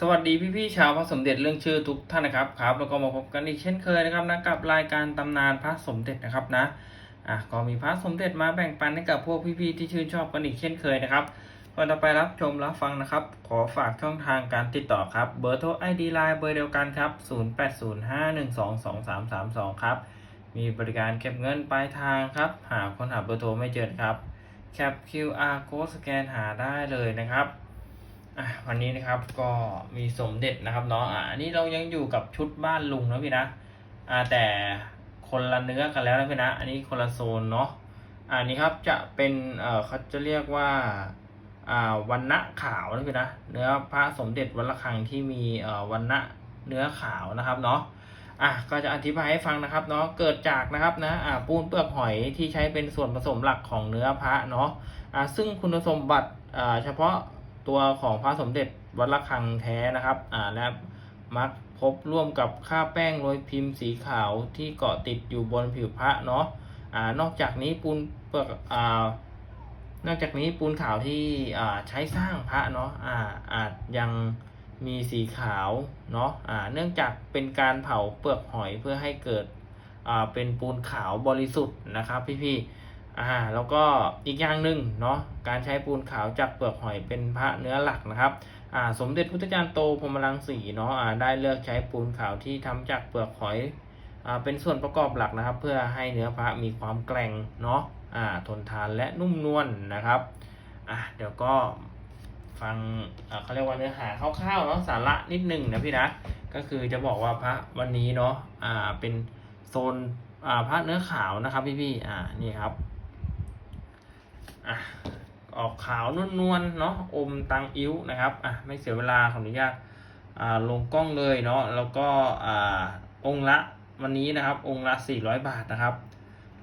สวัสดีพี่ๆชาวพระสมเด็จเรื่องชื่อทุกท่านนะครับครับแล้วก็มาพบกันอีกเช่นเคยนะครับนะกับรายการตำนานพระสมเด็จนะครับนะอะก็มีพระสมเด็จมาแบ่งปันให้กับพวกพี่ๆที่ชื่นชอบกันอีกเช่นเคยนะครับก่อนต่อไปรับชมรับฟังนะครับ ขอฝากช่องทางการติดต่อครับเบอร์โทรไอดีไลน์เบอร์เดียวกันครับ 0805122332 ครับ มีบริการเก็บเงินปลายทางครับ หากคนหาเบอร์โทรไม่เจอครับแคป QR code สแกนหาได้เลยนะครับ อะวันนี้นะครับก็มีสมเด็จนะครับเนาะอะอันนี้เรายังอยู่กับชุดบ้านลุงนะพี่นะอ่าแต่คนละเนื้อกันแล้วนะพี่นะ อันนี้คนละโซนเนาะอันนี้ครับจะเป็นเอ่อเขาจะเรียกว่าอ่าวันณะขาวนะพี่นะเนื้อพระสมเด็จวัดระฆังที่มีเอ่อวันณะเนื้อขาวนะครับเนาะอะก็จะอธิบายให้ฟังนะครับเนาะเกิดจากนะครับนะอ่าปูนเปลือกหอยที่ใช้เป็นส่วนผสมหลักของเนื้อพระเนาะอ่าซึ่งคุณสมบัติอ่าเฉพาะ ตัวของพระสมเด็จวัดระฆังแท้นะครับ อ่าและมักพบร่วมกับค่าแป้งโรยพิมพ์สีขาวที่เกาะติดอยู่บนผิวพระเนาะอ่านอกจากนี้ปูนเปลือกอ่านอกจากนี้ปูนขาวที่อ่าใช้สร้างพระเนาะอ่าอาจยังมีสีขาวเนาะอ่าเนื่องจากเป็นการเผาเปลือกหอยเพื่อให้เกิดอ่าเป็นปูนขาวบริสุทธิ์นะครับพี่ๆ อ่าแล้วก็อีกอย่างหนึ่งเนาะการใช้ปูนขาวจากเปลือกหอยเป็นพระเนื้อหลักนะครับอ่าสมเด็จพุทธจารย์โตพรมรังสีเนาะอ่าได้เลือกใช้ปูนขาวที่ทำจากเปลือกหอยอ่าเป็นส่วนประกอบหลักนะครับ เพื่อให้เนื้อพระมีความแกร่งเนาะอ่าทนทานและนุ่มนวลนะครับอะเดี๋ยวก็ฟังอ่าเขาเรียกว่าเนื้อหาคร่าวๆเนาะสาระนิดหนึ่งนะพี่นะก็คือจะบอกว่าพระวันนี้เนาะอ่าเป็นโซนอ่าพระเนื้อขาวนะครับพี่ๆอ่านี่ครับ อะออกขาวนวลๆเนาะอมตังอิ้วนะครับอะไม่เสียเวลาขออนุญาตอ่าลงกล้องเลยเนาะแล้วก็อ่าองละวันนี้นะครับ องละ 400 บาทนะครับ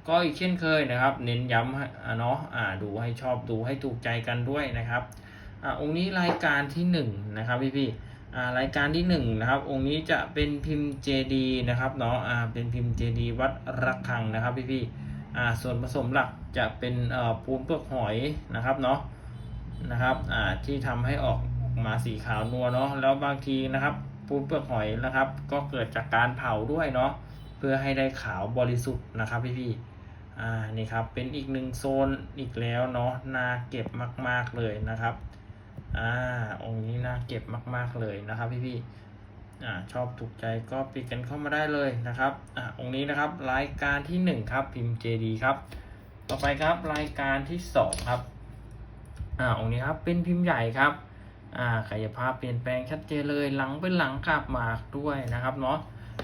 ก็อีกเช่นเคยนะครับ เน้นย้ำให้อ่าเนาะอ่าดูให้ชอบดูให้ถูกใจกันด้วยนะครับอ่าองค์นี้รายการที่หนึ่งนะครับพี่พี่ๆอ่ารายการที่หนึ่งนะครับ องค์นี้จะเป็นพิมพ์เจดีนะครับเนาะอ่าเป็นพิมพ์เจดีวัดระฆังนะครับพี่พี่ๆ อ่าส่วนผสมหลักจะเป็นเอ่อปูนเปลือกหอยนะครับเนาะนะครับอ่าที่ทำให้ออกมาสีขาวนวลเนาะแล้วบางทีนะครับปูนเปลือกหอยนะครับ ก็เกิดจากการเผาด้วยเนาะเพื่อให้ได้ขาวบริสุทธิ์นะครับพี่พี่อ่านี่ครับเป็นอีกหนึ่งโซนอีกแล้วเนาะน่าเก็บมาก ๆเลยนะครับอ่าองค์นี้น่าเก็บมาก ๆเลยนะครับพี่พี่ อ่าชอบถูกใจก็ปิดกันเข้ามาได้เลยนะครับอ่าองค์นี้นะครับ รายการที่หนึ่งครับ พิมพ์ JD ครับ ต่อไปครับรายการที่สองครับอ่าองค์นี้ครับเป็นพิมพ์ใหญ่ครับอ่ากายภาพเปลี่ยนแปลงชัดเจนเลยหลังเป็นหลังกลับหมากด้วยนะครับเนาะ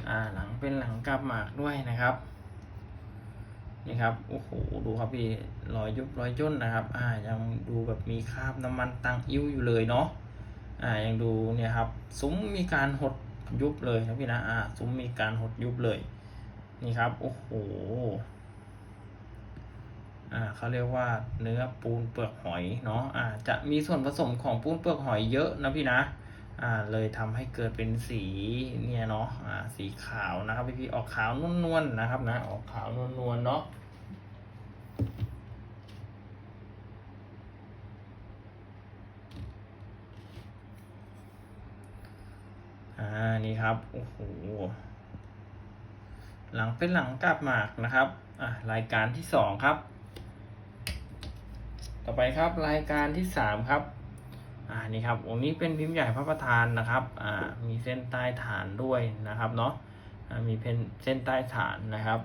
อ่าหลังเป็นหลังกลับหมากด้วยนะครับนี่ครับโอ้โหดูครับพี่รอยยุบรอยย่นนะครับ อ่ายังดูแบบมีคราบน้ำมันตังอิ้วอยู่เลยเนาะอ่ายังดูเนี่ยครับ ซุ้มมีการหด ยุบเลยนะพี่นะอ่าซุ้มมีการหดยุบเลย นี่ครับ โอ้โหอ่าเขาเรียกว่าเนื้อปูนเปลือกหอยเนาะอ่าจะมีส่วนผสมของปูนเปลือกหอยเยอะนะพี่นะอ่าเลยทำให้เกิดเป็นสีเนี่ยเนาะอ่าสีขาวนะครับพี่พี่ออกขาวนวลๆนะครับนะออกขาวนวลๆเนาะ อ่านี่ครับโอ้โหหลังเป็นหลังกลับหมากนะครับอะรายการที่สองครับ ต่อไปครับรายการที่สามครับอ่านี่ครับองค์นี้เป็นพิมพ์ใหญ่พระประธานนะครับอ่ามีเส้นใต้ฐานด้วยนะครับเนาะมีเพนเส้นใต้ฐานนะครับ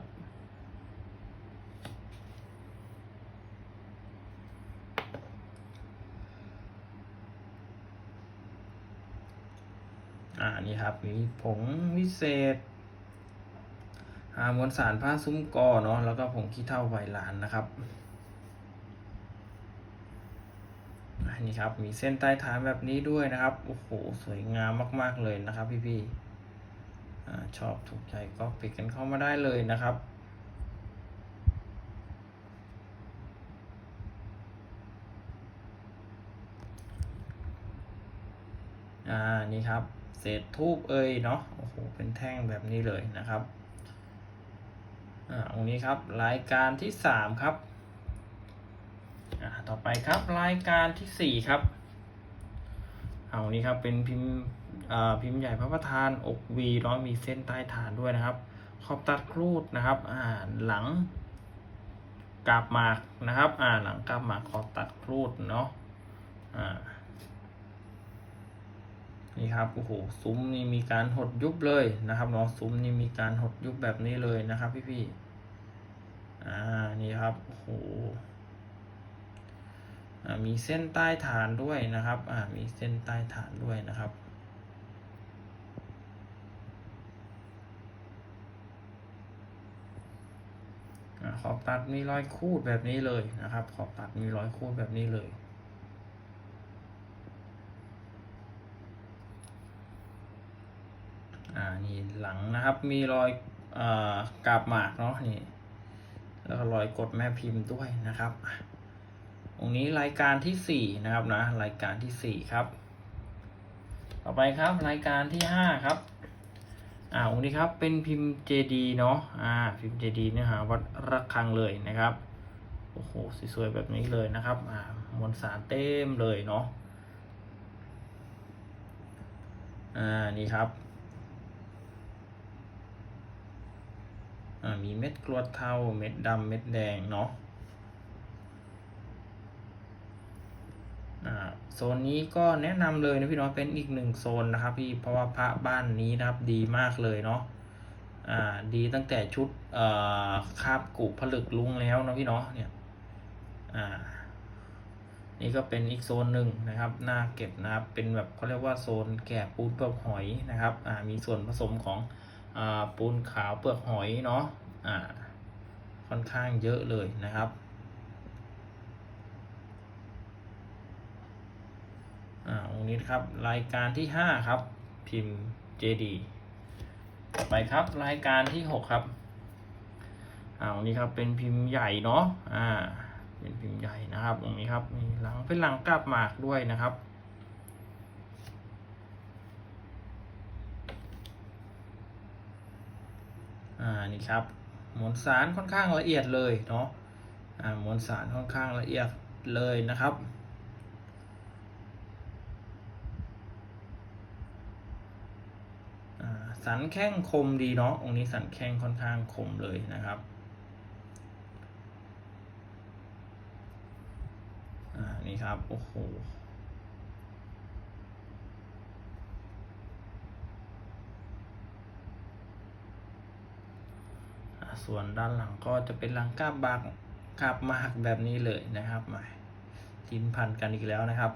อ่า นี่ครับ มีผงวิเศษหามวลสารผ้าซุ้มกอเนาะแล้วก็ผงขี้เถ้าไวลานนะครับอันนี้ครับ มีเส้นใต้ฐานแบบนี้ด้วยนะครับ โอ้โห สวยงามมากๆเลยนะครับ พี่ๆอชอบถูกใจก็ปิดกันเข้ามาได้เลยนะครับอ่านี่ครับ เศษทูบเอ่ยเนาะโอ้โหเป็นแท่งแบบนี้เลยนะครับอ่าตรงนี้ครับรายการที่สามครับอ่าต่อไปครับรายการที่สี่ครับเอานี้ครับเป็นพิมพ์อ่าพิมพ์ใหญ่พระประธานอกวีเนาะมีเส้นใต้ฐานด้วยนะครับ ขอบตัดครูดนะครับอ่าหลังกาบหมากนะครับอ่าหลังกาบหมากขอบตัดครูดเนาะอ่า นี่ครับโอ้โหซุ้มนี่มีการหดยุบเลยนะครับเนาะซุ้มนี่มีการหดยุบแบบนี้เลยนะครับ พี่ๆอ่านี่ครับโอ้โหมีเส้นใต้ฐานด้วยนะครับอ่ามีเส้นใต้ฐานด้วยนะครับขอบตัดมีรอยคูดแบบนี้เลยนะครับ ขอบตัดมีรอยคูดแบบนี้เลย อ่า นี่หลังนะครับ มีรอยอกาบหมากเนาะนี่ แล้วก็รอยกดแม่พิมพ์ด้วยนะครับอะตรงนี้รายการที่สี่นะครับนะ รายการที่สี่ครับ ต่อไปครับรายการที่ห้าครับอ่าองนี้ครับเป็นพิมพ์ JD เนาะอ่าพิมพ์ JD เนื้อหาวัดระฆังเลยนะครับโอ้โหสวยๆแบบนี้เลยนะครับอ่ามวลสารเต็มเลยเนาะอ่านี่ครับ อ่า มีเม็ดกรวดเทาเม็ดดำเม็ดแดงเนาะโซนนี้ก็แนะนำเลยนะพี่น้องเป็นอีกหนึ่งโซนนะครับพี่เพราะว่าพระบ้านนี้นะครับดีมากเลยเนาะอ่าดีตั้งแต่ชุดคาบกุผลึกลุงแล้วนะพี่เนาะเนี่ยอ่านี่ก็เป็นอีกโซนหนึ่งนะครับน่าเก็บนะครับเป็นแบบเขาเรียกว่าโซนแกะปูนเปลือกหอยนะครับอ่ามีส่วนผสมของ ปูนขาวเปลือกหอยเนาะอ่าค่อนข้างเยอะเลยนะครับอ่าองค์นี้ครับรายการที่ห้าครับ พิมพ์ JD ไปครับรายการที่หกครับอ่าองค์นี้ครับเป็นพิมพ์ใหญ่เนาะอ่าเป็นพิมพ์ใหญ่นะครับองค์นี้ครับมีหลังเป็นหลังกาบหมากด้วยนะครับ อ่านี่ครับมวลสารค่อนข้างละเอียดเลยเนาะอ่ามวลสารค่อนข้างละเอียดเลยนะครับอ่าสันแข้งคมดีเนาะองค์นี้สันแข้งค่อนข้างคมเลยนะครับอ่านี่ครับ โอ้โห ส่วนด้านหลังก็จะเป็นหลังกาบบางกาบมากแบบนี้เลยนะครับมากินพันกันอีกแล้วนะครับ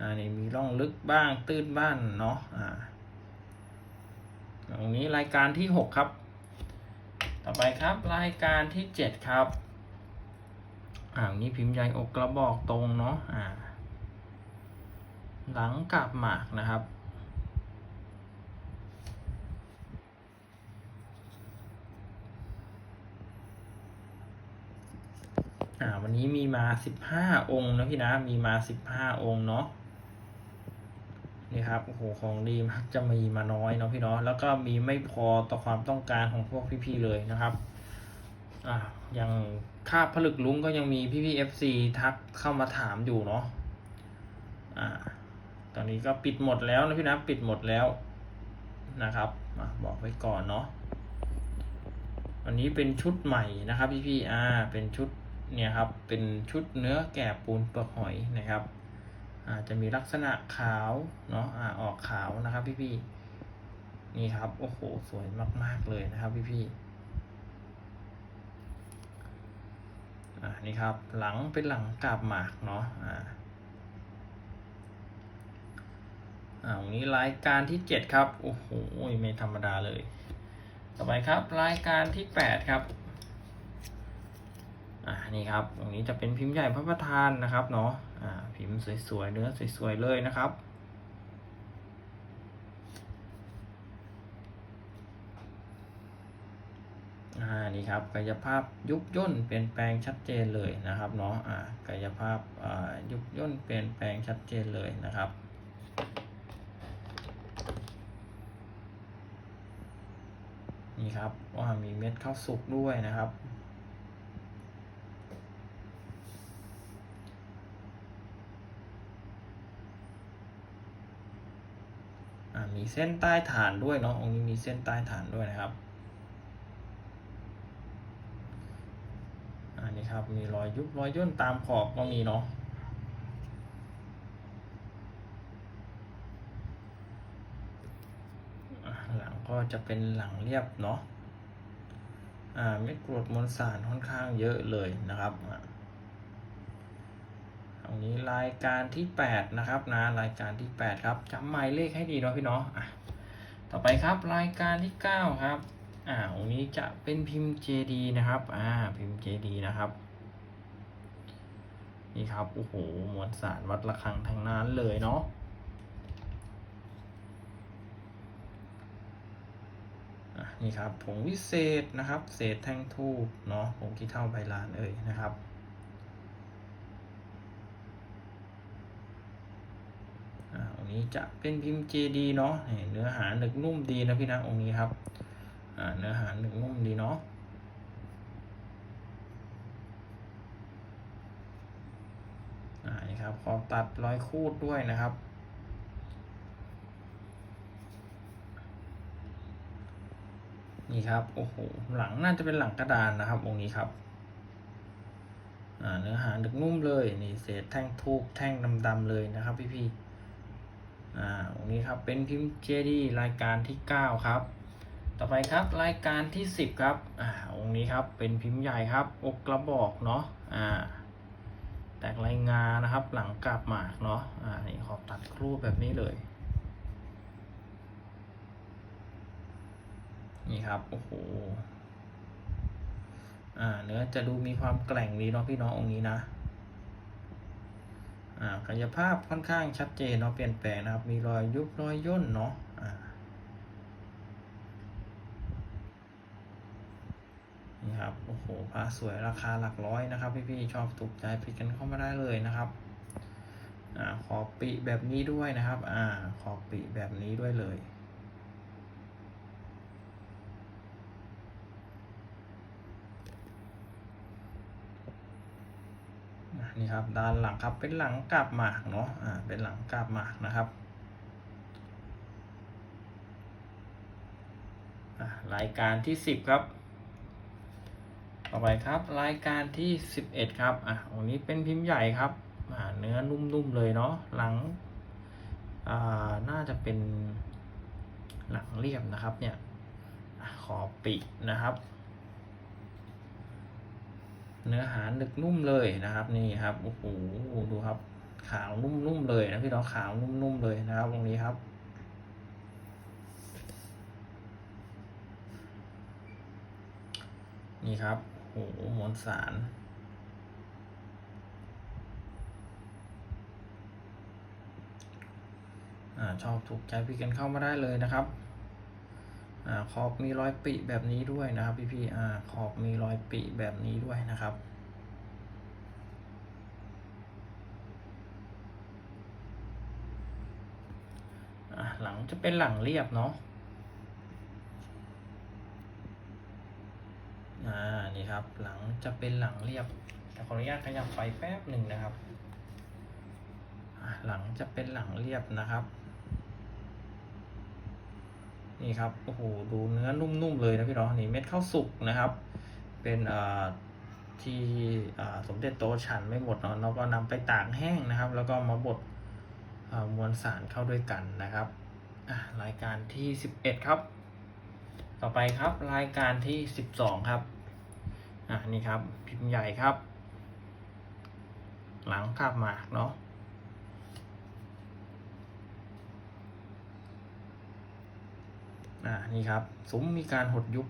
อ่านี่มีร่องลึกบ้างตื้นบ้างเนาะอ่าตรงนี้รายการที่หกครับ ต่อไปครับรายการที่เจ็ดครับอ่างนี้พิมพ์ใหญ่อกกระบอกตรงเนาะอ่าหลังกาบหมากนะครับ อ่าวันนี้มีมาสิบห้าองค์นะพี่นะ มีมาสิบห้าองค์เนาะนี่ครับโอ้โหของดีมักจะมีมาน้อยเนาะพี่เนาะแล้วก็มีไม่พอต่อความต้องการของพวกพี่ๆเลยนะครับอ่าอย่างค่าบผลึกลุงก็ยังมีพี่ๆ FC ทักเข้ามาถามอยู่เนาะอ่าตอนนี้ก็ปิดหมดแล้วนะพี่นะปิดหมดแล้วนะครับมาบอกไว้ก่อนเนาะวันนี้เป็นชุดใหม่นะครับพี่ๆอ่าเป็นชุด เนี่ยครับเป็นชุดเนื้อแกะปูนเปลือกหอยนะครับอาจจะมีลักษณะขาวเนาะอ่าออกขาวนะครับพี่ๆนี่ครับโอ้โหสวยมาก ๆเลยนะครับพี่ๆอ่านี่ครับหลังเป็นหลังกาบหมากเนาะอ่าอ่าวันนี้รายการที่เจ็ดครับโอ้โหไม่ธรรมดาเลย ต่อไปครับรายการที่แปดครับ อ่านี่ครับตรงนี้จะเป็นพิมพ์ใหญ่พระประธานนะครับเนาะอ่าพิมพ์สวยๆเนื้อสวยๆเลยนะครับอ่านี่ครับกายภาพยุบย่นเปลี่ยนแปลงชัดเจนเลยนะครับเนาะอ่ากายภาพอ่ายุบย่นเปลี่ยนแปลงชัดเจนเลยนะครับนี่ครับว่ามีเม็ดข้าวสุกด้วยนะครับ มีเส้นใต้ฐานด้วยเนาะองค์นี้มีเส้นใต้ฐานด้วยนะครับ อันนี้ครับมีรอยยุบรอยย่นตามขอบก็มีเนาะหลังก็จะเป็นหลังเรียบเนาะอ่าไม่กรวดมวลสารค่อนข้างเยอะเลยนะครับันนี้รายการที่แปดนะครับนะรายการที่แปดครับจำหมายเลขให้ดีเนาะพี่เนาะอะต่อไปครับรายการที่เก้าครับอ่าองค์นี้จะเป็นพิมพ์ JD นะครับอ่าพิมพ์ JD นะครับนี่ครับโอ้โหมวลสารวัดระฆังทั้งนั้นเลยเนาะอะนี่ครับผงวิเศษนะครับ เศษแท่งทูบเนาะผงขี้เท่าใบลานเอ่ยนะครับ อ่าองค์นี้จะเป็นพิมพ์ JD เนาะเนื้อหาหนึกนุ่มดีนะพี่นะองค์นี้ครับเนื้อหาหนึกนุ่มดีเนาะนี่ครับขอบตัดรอยคูดด้วยนะครับนี่ครับโอ้โหหลังน่าจะเป็นหลังกระดานนะครับองค์นี้ครับเนื้อหาดึกนุ่มเลยนี่เศษแท่งทูบแท่งดำๆเลยนะครับพี่พี่ๆ อ่าองนี้ครับเป็นพิมพ์เจดีรายการที่เก้าครับ ต่อไปครับรายการที่สิบครับอ่าองค์นี้ครับเป็นพิมพ์ใหญ่ครับ อกกระบอกเนาะอ่าแตกลายงานะครับ หลังกาบหมากเนาะอ่านี่ขอตัดครูปแบบนี้เลยนี่ครับโอ้โหอ่าเนื้อจะดูมีความแกร่งดีเนาะพี่น้ององค์นี้นะ กายภาพค่อนข้างชัดเจนเนาะเปลี่ยนแปลงนะครับ มีรอยยุบรอยย่นเนาะนี่ครับโอ้โหพระสวยราคาหลักร้อยนะครับ พี่ๆชอบถูกใจพิดกันเข้ามาได้เลยนะครับอ่าขอบปีแบบนี้ด้วยนะครับ อ่า ขอบปีแบบนี้ด้วยเลย นี่ครับด้านหลังครับเป็นหลังกาบหมากเนาะอ่าเป็นหลังกาบหมากนะครับอะรายการที่สิบครับ ต่อไปครับรายการที่สิบเอ็ดครับอะวันนี้เป็นพิมพ์ใหญ่ครับอ่าเนื้อนุ่มๆเลยเนาะหลังอ่าน่าจะเป็นหลังเรียบนะครับเนี่ยขอบปีนะครับ เนื้อหาหนึกนุ่มเลยนะครับนี่ครับโอ้โหดูครับ ขาวนุ่มๆเลยนะพี่น้องขาวนุ่มๆเลยนะครับตรงนี้ครับนี่ครับโอ้โหมวลสารอ่าชอบถูกใจพี่กันเข้ามาได้เลยนะครับ ขอบมีรอยปิแบบนี้ด้วยนะครับพี่พี่ๆอ่าขอบมีรอยปิแบบนี้ด้วยนะครับอ่าหลังจะเป็นหลังเรียบเนาะอ่านี่ครับ หลังจะเป็นหลังเรียบแต่ขออนุญาตขยับไปแป๊บหนึ่งนะครับอ่าหลังจะเป็นหลังเรียบนะครับ นี่ครับโอ้โหดูเนื้อนุ่มๆเลยนะพี่น้องนี่เม็ดข้าวสุกนะครับ เป็นอ่าที่อ่าสมเด็จโตฉันไม่หมดเนาะเราก็นำไปตากแห้งนะครับ แล้วก็มาบดอ่ามวลสารเข้าด้วยกันนะครับรายการที่สิบเอ็ดครับ ต่อไปครับรายการที่สิบสองครับอะนี่ครับพิมพ์ใหญ่ครับ หลังคาบหมากเนาะ อ่านี่ครับซุ้มมีการหดยุบ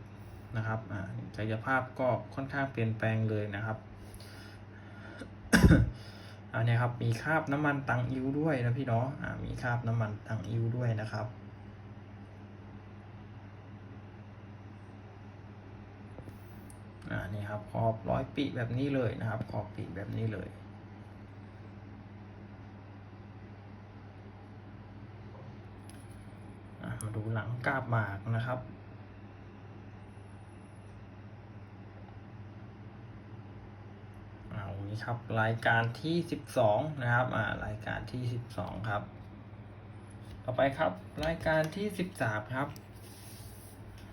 นะครับอ่ากายภาพก็ค่อนข้างเปลี่ยนแปลงเลยนะครับอันนี้ครับมีคราบน้ำมันตังอิ้วด้วยนะพี่เนาะอ่ามีคราบน้ำมันตังอิ้วด้วยนะครับอ่านี่ครับขอบร้อยปีแบบนี้เลยนะครับขอบปีแบบนี้เลย อะมา ดูหลังกาบหมากนะครับ เอานี้ครับรายการที่สิบสองนะครับอ่ารายการที่สิบสองครับ ต่อไปครับรายการที่สิบสามครับ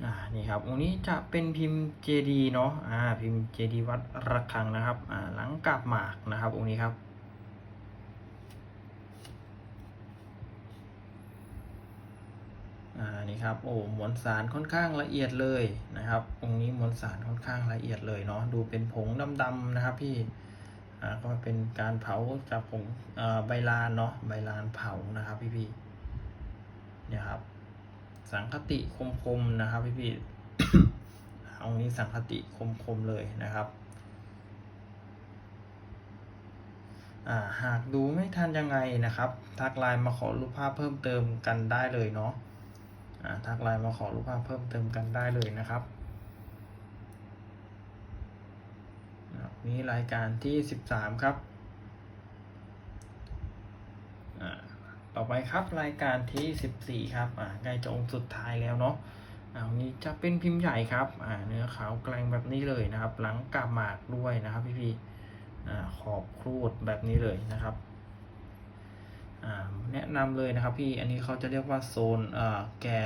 อ่านี่ครับองค์นี้จะเป็นพิมพ์เจดีเนาะอ่าพิมพ์เจดีวัดระฆังนะครับอ่าหลังกาบหมากนะครับองค์นี้ครับ อ่านี่ครับโอ้มวลสารค่อนข้างละเอียดเลยนะครับองค์นี้มวลสารค่อนข้างละเอียดเลยเนาะดูเป็นผงดำๆนะครับพี่อ่าก็เป็นการเผาจากผงอ่าใบลานเนาะใบลานเผานะครับพี่ๆเนี่ยครับสังคติคมๆนะครับพี่พี่องค์นี้สังคติคมๆเลยนะครับอ่าหากดูไม่ทันยังไงนะครับ ทักไลน์มาขอรูปภาพเพิ่มเติมกันได้เลยเนาะ ทักไลน์มาขอรูปภาพเพิ่มเติมกันได้เลยนะครับอ่านี่รายการที่สิบสามครับอ่าต่อไปครับรายการที่สิบสี่ครับอ่าใกล้จะองค์สุดท้ายแล้วเนาะอ่าวันนี้จะเป็นพิมพ์ใหญ่ครับอ่าเนื้อขาวแกลงแบบนี้เลยนะครับ หลังกาบหมากด้วยนะครับพี่พี่ๆอ่าขอบครูดแบบนี้เลยนะครับ แนะนำเลยนะครับพี่อันนี้เขาจะเรียกว่าโซนแก่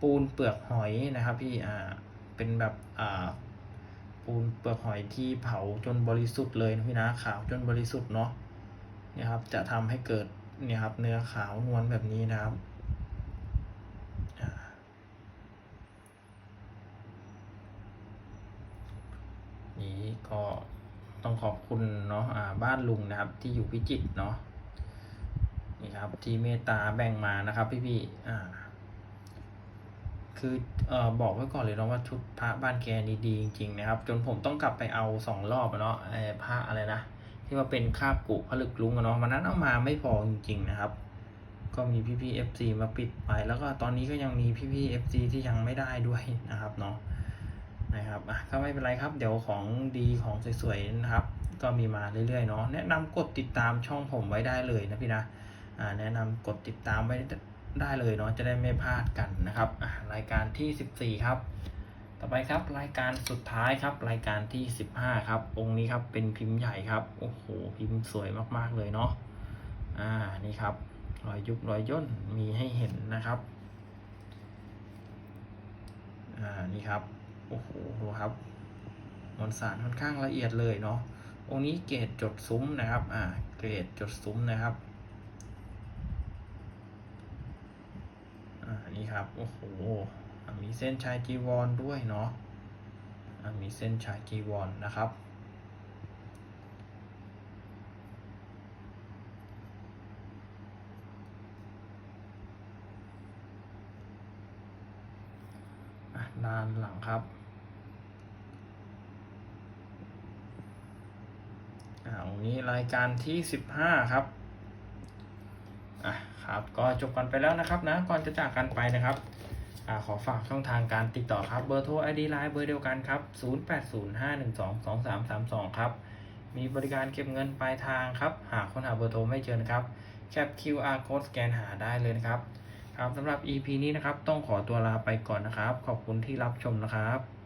ปูนเปลือกหอยนะครับพี่เป็นแบบปูนเปลือกหอยที่เผาจนบริสุทธิ์เลยนะพี่นะขาวจนบริสุทธิ์เนาะนี่ครับจะทำให้เกิดเนี่ยครับเนื้อขาวนวลแบบนี้นะครับนี้ก็ต้องขอบคุณเนาะบ้านลุงนะครับที่อยู่พิจิตรเนาะ นี่ครับ ที่เมตตาแบ่งมานะครับ พี่ๆอ่า คือเอ่อบอกไว้ก่อนเลยเนาะว่าชุดพระบ้านแกนี่ดีจริงๆนะครับ จนผมต้องกลับไปเอาสองรอบเนาะไอ้พระอะไรนะที่ว่าเป็นคาบกุผลึกลุงเนาะวันนั้นเอามาไม่พอจริงๆนะครับ ก็มีพี่ๆ FC มาปิดไป แล้วก็ตอนนี้ก็ยังมีพี่ๆ FC ที่ยังไม่ได้ด้วยนะครับเนาะนะครับอะก็ไม่เป็นไรครับ เดี๋ยวของดีของสวยๆนะครับ ก็มีมาเรื่อยๆเนาะ แนะนำกดติดตามช่องผมไว้ได้เลยนะพี่นะ แนะนำกดติดตามไว้ได้เลยเนาะจะได้ไม่พลาดกันนะครับรายการที่ 14 ครับ ต่อไปครับรายการสุดท้ายครับ รายการที่ 15 ครับ องค์นี้ครับเป็นพิมพ์ใหญ่ครับโอ้โหพิมพ์สวยมากๆเลยเนาะอ่านี่ครับรอยยุบรอยย่นมีให้เห็นนะครับอ่านี่ครับโอ้โหครับมวลสารค่อนข้างละเอียดเลยเนาะองค์นี้เกรดจดซุ้มนะครับอ่าเกรดจดซุ้มนะครับ อ่า นี่ ครับ โอ้โห มีเส้นชายจีวรด้วยเนาะ มีเส้นชายจีวรนะครับ ด้านหลังครับอ่าวันนี้รายการที่สิบห้าครับ อะครับก็จบกันไปแล้วนะครับนะก่อนจะจากกันไปนะครับอ่าขอฝากช่องทางการติดต่อครับเบอร์โทร ID ไลน์เบอร์เดียวกันครับ 0805122332 ครับ มีบริการเก็บเงินปลายทางครับ หากค้นหาเบอร์โทรไม่เจอนะครับแคป QR code สแกนหาได้เลยนะครับ ครับสำหรับ EP นี้นะครับ ต้องขอตัวลาไปก่อนนะครับ ขอบคุณที่รับชมนะครับ